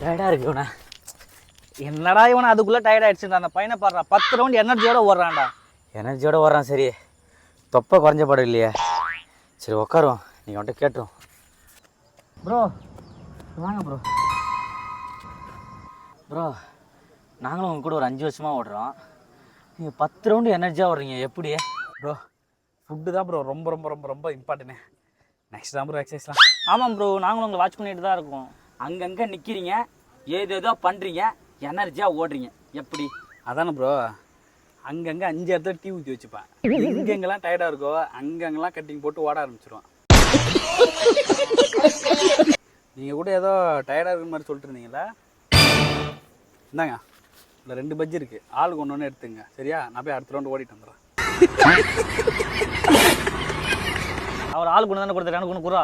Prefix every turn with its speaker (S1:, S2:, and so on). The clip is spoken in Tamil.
S1: டயர்டாக இருக்கு இவனை. என்னடா இவனை அதுக்குள்ளே டயர்ட் ஆயிடுச்சுடா அந்த பையனை பாடுறா பத்து ரவுண்ட் எனர்ஜியோட ஓடுறான்டா.
S2: எனர்ஜியோட வர்றான் சரி. தொப்பை குறைஞ்ச படம் இல்லையே. சரி உட்காருவோம் நீங்கள் வந்துட்டு கேட்டுரும்.
S1: ப்ரோ வாங்க ப்ரோ
S2: ப்ரோ நாங்களும் உங்க கூட ஒரு அஞ்சு வருஷமாக ஓடுறோம். நீங்கள் பத்து ரவுண்டு எனர்ஜியாக ஓடுறீங்க. எப்படி?
S3: ப்ரோ ஃபுட்டு தான் ப்ரோ ரொம்ப ரொம்ப ரொம்ப ரொம்ப இம்பார்ட்டனே நெக்ஸ்ட் தான் ப்ரோ எக்ஸசைஸ்லாம்
S1: ஆமாம் ப்ரோ நாங்களும் உங்களை வாட்ச் பண்ணிட்டு தான் இருக்கோம்.
S2: அங்கங்கே நிற்கிறீங்க ஏதேதோ பண்ணுறீங்க எனர்ஜியாக ஓடுறீங்க. எப்படி?
S3: அதானே ப்ரோ அங்கங்கே அஞ்சு இடத்துல டீ ஊற்றி வச்சுப்பேன். எங்கெங்கெல்லாம் டயர்டாக இருக்கோ அங்கங்கெல்லாம் கட்டிங் போட்டு ஓட ஆரம்பிச்சிருவேன். நீங்கள் கூட ஏதோ டயர்டாக இருக்கிற மாதிரி சொல்லிட்டு இருந்தீங்களா இந்தாங்க. இந்த ரெண்டு பஜ்ஜி இருக்குது ஆளுக்கு ஒன்று ஒன்று எடுத்துங்க. சரியா? நான் போய் அடுத்த ரவுண்டு ஓடிட்டு வந்துடுறேன்.
S1: அவர் ஆளுக்கு ஒன்று தானே கொடுத்தாரு எனக்கு ஒன்று குறா